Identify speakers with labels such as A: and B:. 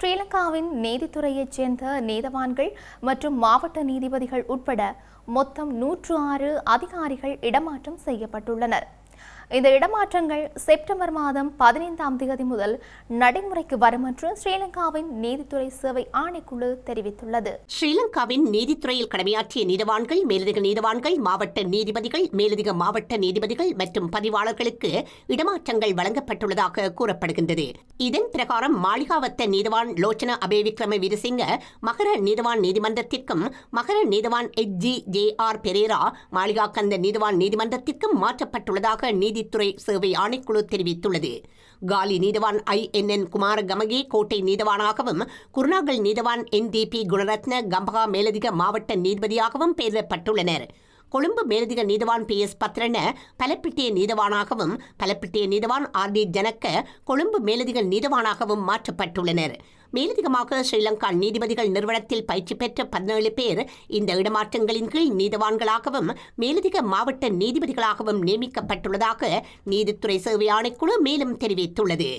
A: ஸ்ரீலங்காவின் நீதித்துறையைச் சேர்ந்த நீதவான்கள் மற்றும் மாவட்ட நீதிபதிகள் உட்பட மொத்தம் நூற்று ஆறு அதிகாரிகள் இடமாற்றம் செய்யப்பட்டுள்ளனர். இந்த இடமாற்றங்கள் செப்டம்பர் மாதம் பதினைந்தாம் தேதி முதல் நடைமுறைக்கு வரும் என்று ஸ்ரீலங்காவின் நீதித்துறை சேவை ஆணைக்குழு தெரிவித்துள்ளது.
B: ஸ்ரீலங்காவின் நீதித்துறையில் கடமையாற்றிய நீதவான்கள் மேலதிக நீதவான்கள் மாவட்ட நீதிபதிகள் மேலதிக மாவட்ட நீதிபதிகள் மற்றும் பதிவாளர்களுக்கு இடமாற்றங்கள் வழங்கப்பட்டுள்ளதாக கூறப்படுகின்றது. இதன் பிரகாரம் மாளிகாவத்த நீதவான் லோச்சன அபேவிக்ரம வீரசிங்க மகர நீதவான் நீதிமன்றத்திற்கும் மகர நீதவான் H G J R Perera Maligakanda நீதவான் நீதிமன்றத்திற்கும் மாற்றப்பட்டுள்ளதாக நீதி நீதித்துறை சேவை ஆணைக்குழு தெரிவித்துள்ளது. காலி நீதவான் ஐ என் என் குமார கமகி கோட்டை நீதவானாகவும் குருநாகல் நீதவான் N D P Gunaratne Gampaha மேலதிக மாவட்ட நீதிபதியாகவும் பெயரிடப்பட்டுள்ளனர். கொழும்பு மேலதிக நீதவான் பி எஸ் பத்ரன பலப்பிட்டிய நீதவானாகவும் பலப்பிட்டிய நீதவான் ஆர் டி ஜனக்க கொழும்பு மேலதிக நீதவானாகவும் மாற்றப்பட்டுள்ளனர். மேலதிகமாக ஸ்ரீலங்கா நீதிபதிகள் நிறுவனத்தில் பயிற்சி பெற்ற பதினேழு பேர் இந்த இடமாற்றங்களின் கீழ் நீதவான்களாகவும் மேலதிக மாவட்ட நீதிபதிகளாகவும் நியமிக்கப்பட்டுள்ளதாக நீதித்துறை சேவை ஆணைக்குழு மேலும் தெரிவித்துள்ளது.